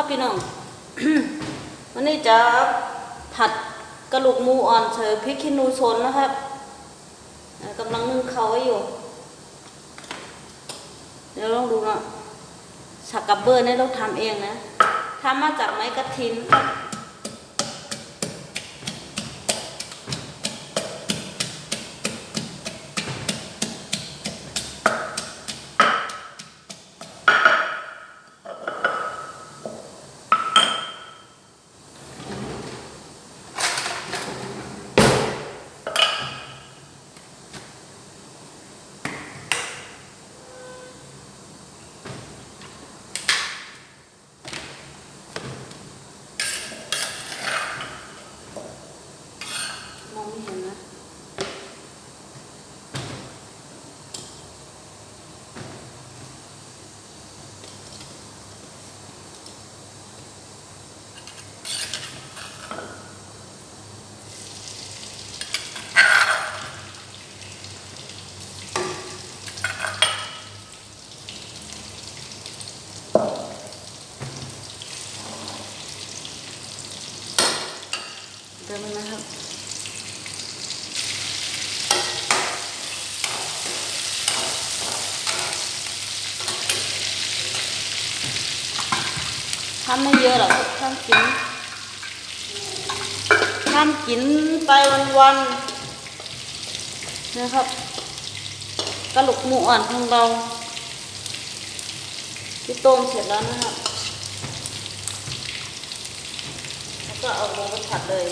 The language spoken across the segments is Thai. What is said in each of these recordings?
ครับพี่น้อง วันนี้จะผัดกระลูกมูอ่อนเส่พริกขี้นูสนนะครับกำลังนึ่งเขาไว้อยู่ เดี๋ยวลองดูนะสักกับเบอร์นี่เราทำเองนะทำมาจากไม้กระถินครับ มองไม่เห็นนะ เดินมานะครับ ทำไม่เยอะหรอกทำกินทำกินไปวันๆนะครับกระลุกหมูอ่อนของเราที่ต้มเสร็จแล้วนะครับ แล้วก็เอาลงไปผัดเลย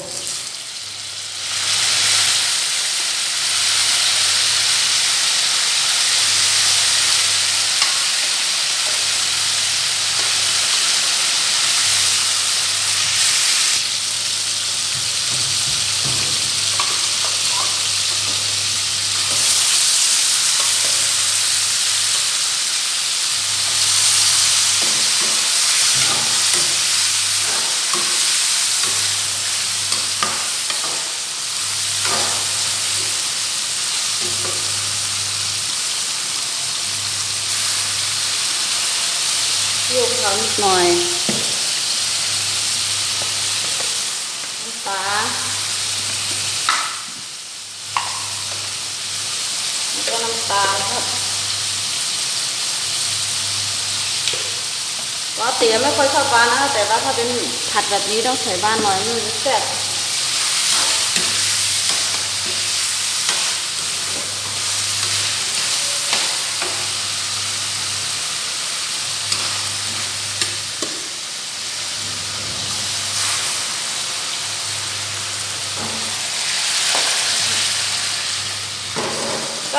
เขานิดหน่อยน้ำปลาแล้วก็น้ำตาลครับปกติไม่ค่อยชอบหวานนะคะแต่ว่าถ้าเป็นผัดแบบนี้ต้องใส่บ้านหน่อยมันจะแซ่บ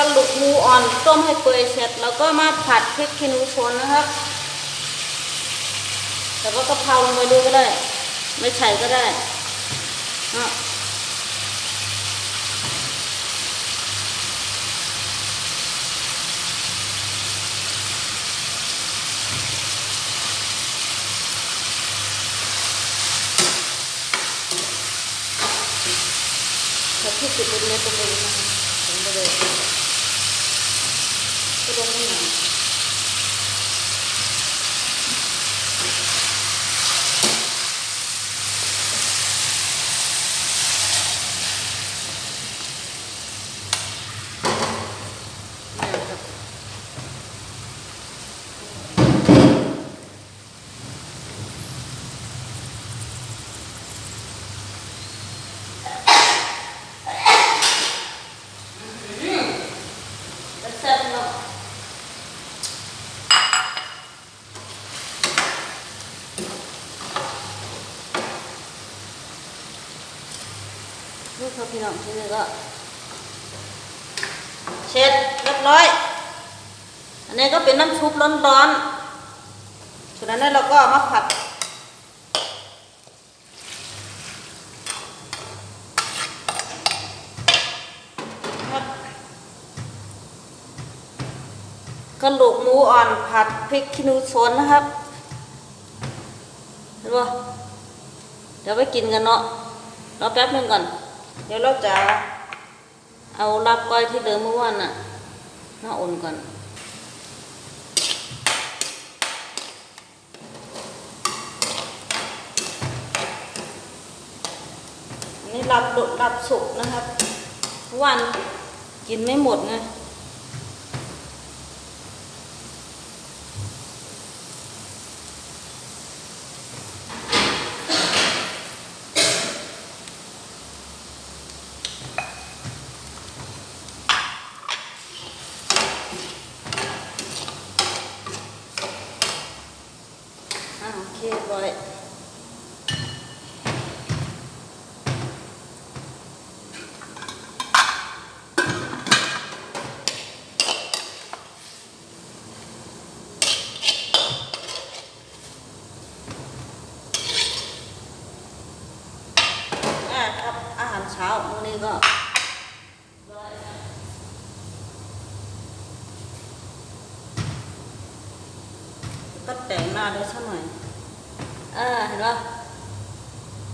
กระลูกหมูอ่อนต้มให้เปื่อยเสร็จ แล้วก็มาผัดพริกขี้หนูสนนะครับ แต่ว่ากะเพราลงไปด้วยก็ได้ ไม่ใส่ก็ได้นะแต่ที่ติดเป็นเม็ดตรงนี้นะคะลงไปเลย ก็ลงไม่หนาเนี่ยครับ แซ่บเนาะ นี่ครับพี่น้องที่นี่ก็เสร็จเรียบร้อย อันนี้ก็เป็นน้ำซุปร้อนๆฉะนั้นเราก็มาผัดครับกระดูกหมูอ่อนผัดพริกขี้หนูสนนะครับเห็นปะเดี๋ยวไปกินกันเนาะรอแป๊บหนึงก่อน เดี๋ยวเราจะเอารับก้อยที่เดิมเมื่อวานน่ะมาอนก่อนนี่รับดรับสุกนะครับ วันกินไม่หมดไงาโอเคบอย อ่าครับอาหารเช้ามื้อนี้ก็ก็แต่งหน้าด้วยสักหน่าเห็นปะ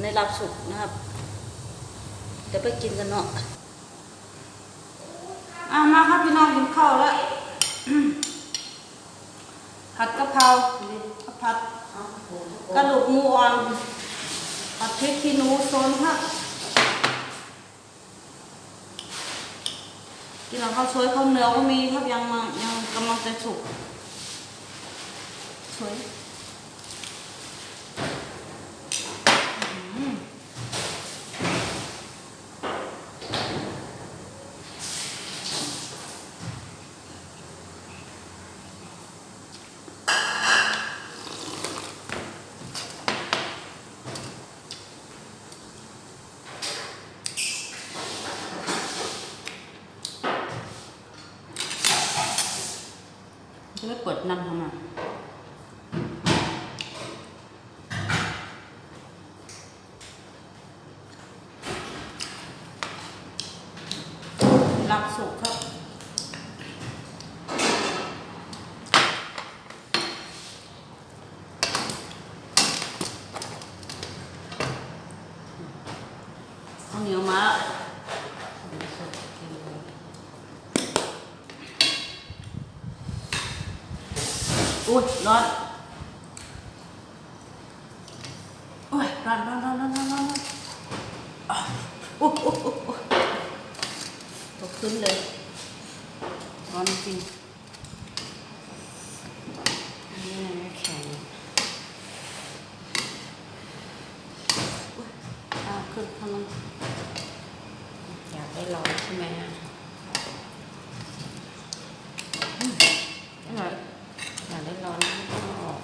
ในรับสุกนะครับ เดี๋ยวไปกินกันเนาะอ่ามาครับพี่น้องกินข้าวแล้วผัดกะเพราข้าผัดกระดูกหมูอ่อนผัดพริกขี้หนูโซนครับกินกับข้าวสวยข้าวเหนียวก็มีครับยังมายังกำลังจะสุกสวย จะไม่เปิดน้ำทำไม รับสุกครับ ข้าวเหนียวมาอุ้ยร้อนโอ้ยร้อนร้อนร้อนร้อนร้อนร้อนอะโอ้โหโอ้โห ตกขึ้นเลยร้อนจริง อันนี้มันไม่แข็ง อ่าขึ้นข้างนั้น อยากได้ร้อนใช่ไหมอะ อร่อย อยากได้ร้อนไม่ต้องเอาออก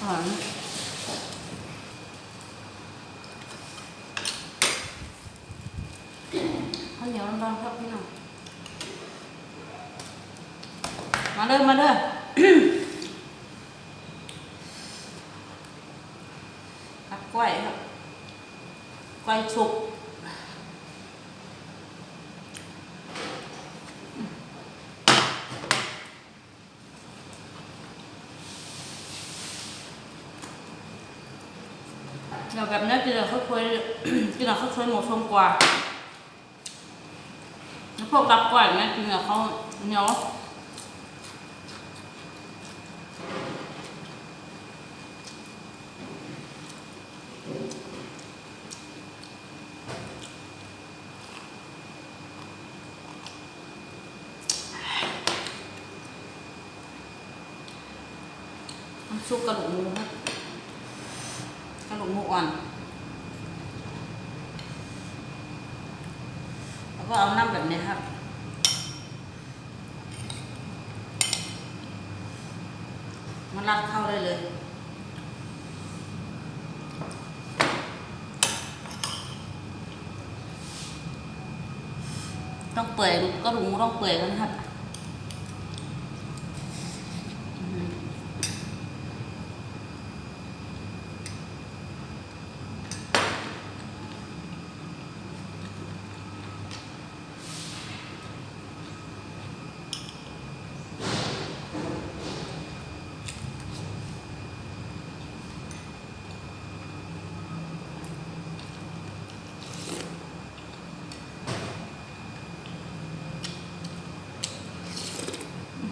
อร่อยนะข้าว เหนียวร้อนๆครับพี่น้องมาเด้อมาเด้อกับกล้วยครับกล้วยสุกเดี๋ยวแบบนี้กินแล้วเขาเคยกินแล้วเขาเคยหมดชมกว่า วพวกรับกล้วยเนี่ยกินแล้วเขาเหนียวซุปกระดูกหมูครับกระดูกหมูอ่อน แล้วก็เอาน้ำแบบนี้ครับมันรัดเข้าได้เลยต้องเปื่อยก็ดูกต้องเปื่อยกันครับ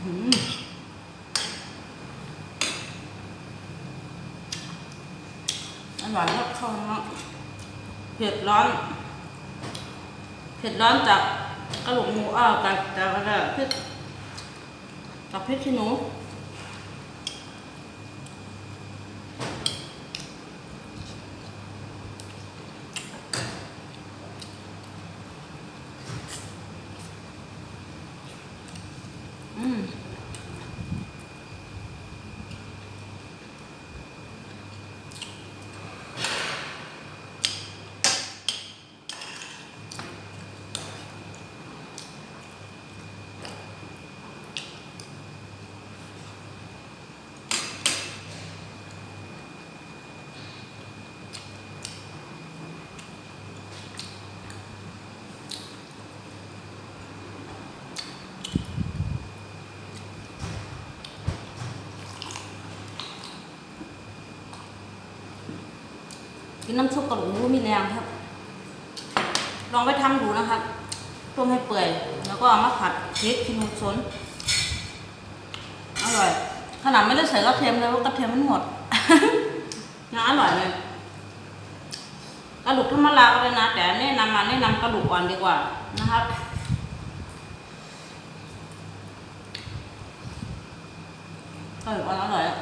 อืม หวานครับเข้าวมาะเผ็ดร้อน เผ็ดร้อนจากกระโหลกหมูอ้าวจากจากอะไรพริกจากพริกขี้หนูอืม กินน้ำซุปกระดูกหมูมีแรงครับ ลองไปทำดูนะครับต้มให้เปื่อย แล้วก็เอามาผัดพริกขี้หนูสนอร่อย ขนาดไม่ได้ใส่กระเทียมเลยว่ากระเทียมมันหมดยังอร่อยเลยกระดูกธรรมดาก็เลยนะ แต่แนะนำมาแนะนำกระดูกอ่อนดีกว่านะครับกระดูกอ่อนอร่อยอะ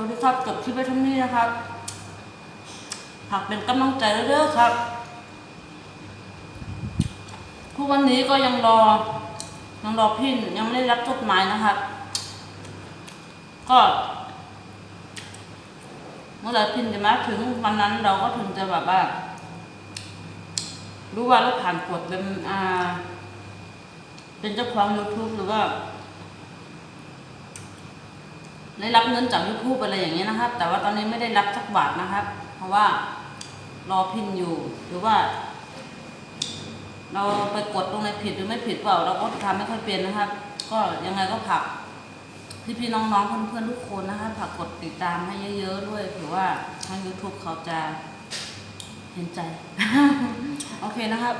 วัสดีครับจบคลิปไปท่านี้นะครับผักเป็นกำลังใจเรื่อยๆครับทุกวันนี้ก็ยังรอ ยังรอพี่ยังไม่ได้รับจดหมายนะครับ ก็เมื่อไรพินจะมาถึงวันนั้นเราก็ถึงจะแบบว่ารู้ว่าเราผ่านกฎเป็นอ่าเป็นเจ้าของ YouTube หรือว่า ได้รับเงินจาก YouTube อะไรอย่างเงี้ยนะครับ แต่ว่าตอนนี้ไม่ได้รับสักบาทนะครับ เพราะว่ารอพินอยู่หรือว่า เราไปกดตรงไหนผิดหรือไม่ผิดเปล่า เราก็ทำไม่ค่อยเป็นนะครับ ก็ยังไงก็ผักพี่พี่น้องๆเพื่อนๆทุกคนนะคะผักกดติดตามให้เยอะๆด้วยถือว่าทาง YouTube เขาจะเห็นใจ โอเคนะครับ